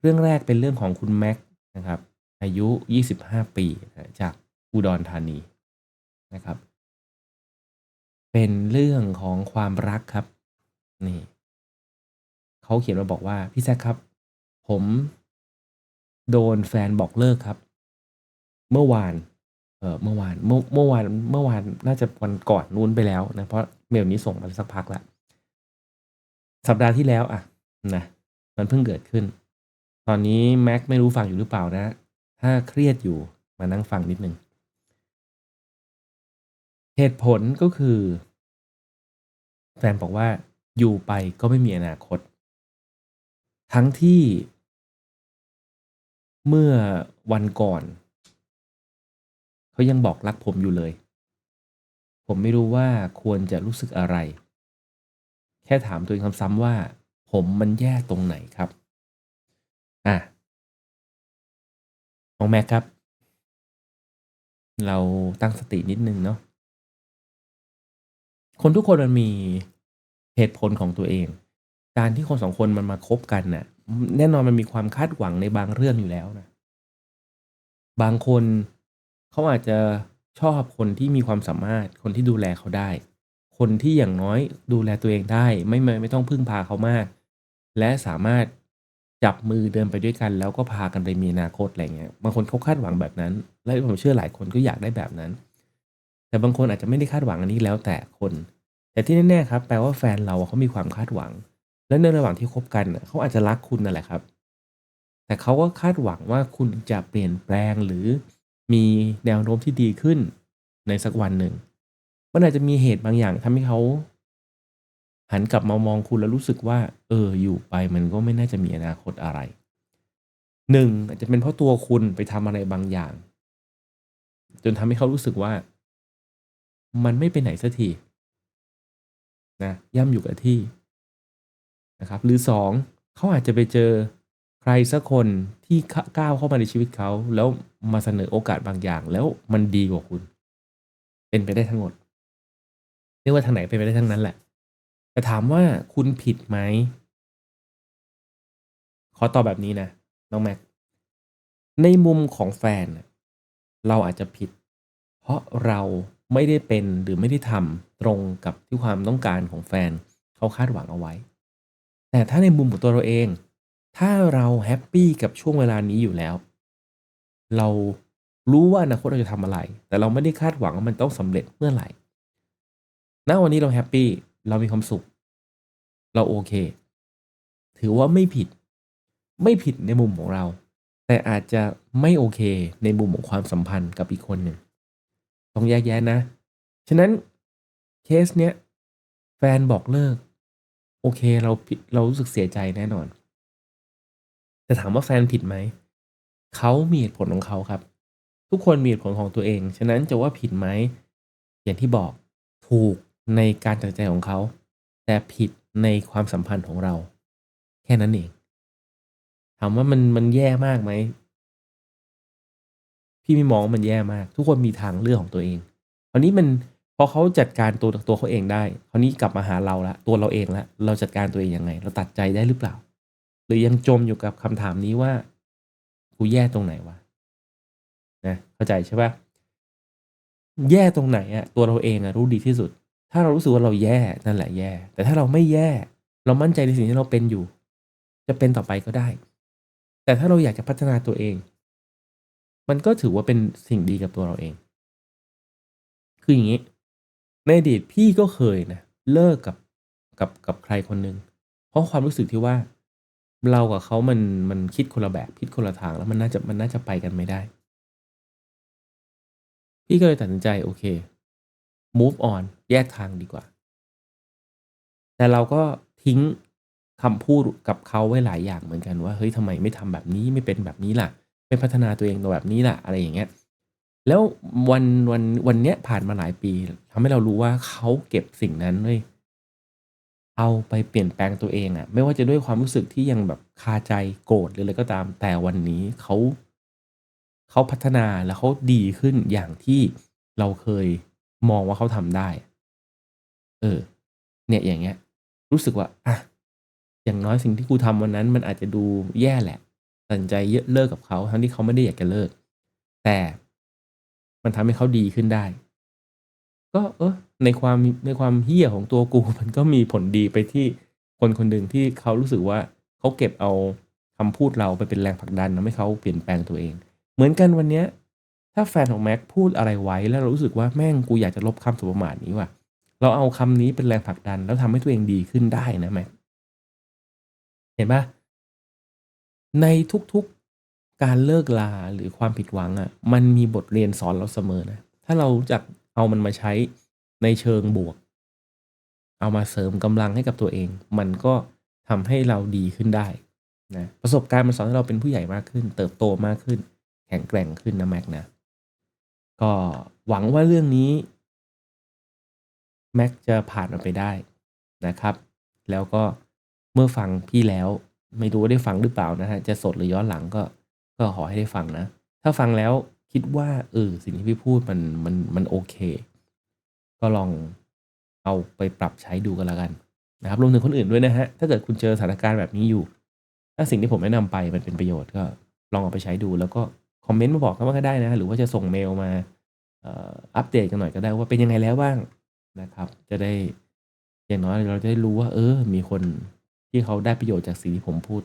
เรื่องแรกเป็นเรื่องของคุณแม็กนะครับ อายุ 25 ปีจากอุดรธานีนะครับ เป็นเรื่องของความรักครับ นี่เขาเขียนมาบอกว่าพี่แซคครับ ผมโดนแฟนบอกเลิกครับ เมื่อวาน เออเมื่อวาน เมื่อเมื่อวาน เมื่อวานน่าจะวันก่อนนู้นไปแล้วนะเพราะเมลนี้ส่งมาสักพักแล้วสัปดาห์ที่แล้วอะนะมันเพิ่งเกิดขึ้น อนนี้แม็กไม่รู้ฟังอยู่หรือเปล่านะ ถ้าเครียดอยู่มานั่งฟังนิดนึงเหตุผลก็คือ แฟนบอกว่าอยู่ไปก็ไม่มีอนาคต ทั้งที่เมื่อวันก่อน เขายังบอกรักผมอยู่เลย ผมไม่รู้ว่าควรจะรู้สึกอะไร แค่ถามตัวเองซ้ำๆว่า ผมมันแย่ตรงไหนครับ อะน้องแม็กครับ เราตั้งสตินิดนึงเนาะ คนทุกคนมันมีเหตุผลของตัวเอง การที่คนสองคนมันมาคบกันน่ะ แน่นอนมันมีความคาดหวังในบางเรื่องอยู่แล้วนะ บางคนเขาอาจจะชอบคนที่มีความสามารถ คนที่ดูแลเขาได้ คนที่อย่างน้อยดูแลตัวเองได้ ไม่ไม่ไม่ต้องพึ่งพาเขามาก และสามารถ จับมือเดินไปด้วยกัน แล้วก็พากันไปมีอนาคตอะไรเงี้ยบางคนเขาคาดหวังแบบนั้น และผมเชื่อหลายคนก็อยากได้แบบนั้น แต่บางคนอาจจะไม่ได้คาดหวังอันนี้แล้วแต่คน แต่ที่แน่ๆครับแปลว่าแฟนเราเขามีความคาดหวัง และในระหว่างที่คบกันเขาอาจจะรักคุณนั่นแหละครับ แต่เขาก็คาดหวังว่าคุณจะเปลี่ยนแปลงหรือมีแนวโน้มที่ดีขึ้นในสักวันหนึ่งมันอาจจะมีเหตุบางอย่างทำให้เขา หันกลับมามองคุณแล้วรู้สึกว่า เออ อยู่ไปมันก็ไม่น่าจะมีอนาคตอะไรหนึ่งอาจจะเป็นเพราะตัวคุณไปทำอะไรบางอย่าง จนทำให้เขารู้สึกว่า มันไม่ไปไหนสักทีนะย่ำอยู่กับที่นะครับ หรือสองเขาอาจจะไปเจอใครสักคนที่ก้าวเข้ามาในชีวิตเขา แล้วมาเสนอโอกาสบางอย่าง แล้วมันดีกว่าคุณ เป็นไปได้ทั้งหมดเรียกว่าทางไหนเป็นไปได้ทั้งนั้นแหละ แต่ถามว่าคุณผิดไหม ขอตอบแบบนี้นะ น้องแม็ก ในมุมของแฟน เราอาจจะผิด เพราะเราไม่ได้เป็นหรือไม่ได้ทำตรงกับที่ความต้องการของแฟนเขาคาดหวังเอาไว้ แต่ถ้าในมุมของตัวเราเอง ถ้าเราแฮปปี้กับช่วงเวลานี้อยู่แล้ว เรารู้ว่าอนาคตเราจะทำอะไร แต่เราไม่ได้คาดหวังว่ามันต้องสำเร็จเมื่อไหร่ณวันนี้เราแฮปปี้ เรามีความสุข เราโอเค ถือว่าไม่ผิด ไม่ผิดในมุมของเรา แต่อาจจะไม่โอเคในมุมของความสัมพันธ์กับอีกคนหนึ่งต้องแยกแยะนะ ฉะนั้นเคสเนี้ยแฟนบอกเลิก โอเคเราผิดเรารู้สึกเสียใจแน่นอน แต่ถามว่าแฟนผิดไหม เขามีเหตุผลของเขาครับ ทุกคนมีเหตุผลของตัวเอง ฉะนั้นจะว่าผิดไหม อย่างที่บอกถูกในการตัดใจของเขา แต่ผิด ในความสัมพันธ์ของเรา แค่นั้นเอง ถามว่ามันมันแย่มากไหม พี่ไม่มองมันแย่มาก ทุกคนมีทางเลือกของตัวเองคราวนี้มันพอเขาจัดการตัวตัวเขาเองได้คราวนี้กลับมาหาเราละตัวเราเองละเราจัดการตัวเองยังไง เราตัดใจได้หรือเปล่า หรือยังจมอยู่กับคำถามนี้ว่ากูแย่ตรงไหนวะนะเข้าใจใช่ปะแย่ตรงไหนอะตัวเราเองอะรู้ดีที่สุด ถ้าเรารู้สึกว่าเราแย่นั่นแหละแย่ แต่ถ้าเราไม่แย่ เรามั่นใจในสิ่งที่เราเป็นอยู่ จะเป็นต่อไปก็ได้ แต่ถ้าเราอยากจะพัฒนาตัวเอง มันก็ถือว่าเป็นสิ่งดีกับตัวเราเอง คืออย่างนี้ ในอดีตพี่ก็เคยนะเลิกกับกับกับใครคนหนึ่งเพราะความรู้สึกที่ว่า เรากับเขามันมันคิดคนละแบบคิดคนละทางแล้วมันน่าจะมันน่าจะไปกันไม่ได้ พี่ก็เลยตัดสินใจโอเค move on แยกทางดีกว่า แต่เราก็ทิ้งคำพูดกับเขาไว้หลายอย่างเหมือนกันว่าเฮ้ยทำไมไม่ทำแบบนี้ไม่เป็นแบบนี้ล่ะ ไม่พัฒนาตัวเองตัวแบบนี้ล่ะอะไรอย่างเงี้ยแล้ววันวันวันเนี้ยผ่านมาหลายปีทำให้เรารู้ว่าเขาเก็บสิ่งนั้นเว้ยเอาไปเปลี่ยนแปลงตัวเองอะไม่ว่าจะด้วยความรู้สึกที่ยังแบบคาใจโกรธหรืออะไรก็ตาม แต่วันนี้เขาเขาพัฒนาแล้วเขาดีขึ้นอย่างที่เราเคยมองว่าเขาทำได้ เออ เนี่ยอย่างเงี้ย รู้สึกว่าอะอย่างน้อยสิ่งที่กูทำวันนั้น มันอาจจะดูแย่แหละตัดสินใจเยอะเลิกกับเขาทั้งที่เขาไม่ได้อยากจะเลิก แต่มันทำให้เขาดีขึ้นได้ ก็เออในความในความเฮี้ยของตัวกูมันก็มีผลดีไปที่คนคนหนึ่งที่เขารู้สึกว่าเขาเก็บเอาคำพูดเราไปเป็นแรงผลักดันทำให้เขาเปลี่ยนแปลงตัวเอง เหมือนกันวันเนี้ย ถ้าแฟนของแม็กพูดอะไรไว้แล้วเรารู้สึกว่าแม่งกูอยากจะลบคำสบประมาทนี้ว่ะ เราเอาคำนี้เป็นแรงผลักดัน แล้วทำให้ตัวเองดีขึ้นได้นะแม็กเห็นปะในทุกๆการเลิกลาหรือความผิดหวังอะ่ะ มันมีบทเรียนสอนเราเสมอนะ ถ้าเราจักเอามันมาใช้ในเชิงบวก เอามาเสริมกำลังให้กับตัวเอง มันก็ทำให้เราดีขึ้นได้นะประสบการณ์มันสอนให้เราเป็นผู้ใหญ่มากขึ้น เติบโตมากขึ้น แข็งแกร่งขึ้นนะแม็กนะ ก็หวังว่าเรื่องนี้ แม็กจะผ่านมันไปได้นะครับ แล้วก็เมื่อฟังพี่แล้ว ไม่รู้ว่าได้ฟังหรือเปล่านะฮะจะสดหรือย้อนหลังก็ก็ขอให้ได้ฟังนะ ถ้าฟังแล้วคิดว่าเออสิ่งที่พี่พูดมันมันมันโอเค ก็ลองเอาไปปรับใช้ดูกันแล้วกันนะครับรวมถึงคนอื่นด้วยนะฮะถ้าเกิดคุณเจอสถานการณ์แบบนี้อยู่ ถ้าสิ่งที่ผมแนะนำไปมันเป็นประโยชน์ก็ลองเอาไปใช้ดู แล้วก็คอมเมนต์มาบอกกันว่าก็ได้นะ หรือว่าจะส่งเมลมาอัปเดตกันหน่อยก็ได้ว่าเป็นยังไงแล้วบ้าง นะครับ จะได้ อย่างน้อยเราจะได้รู้ว่า เออ มีคนที่เขาได้ประโยชน์จากสิ่งที่ผมพูด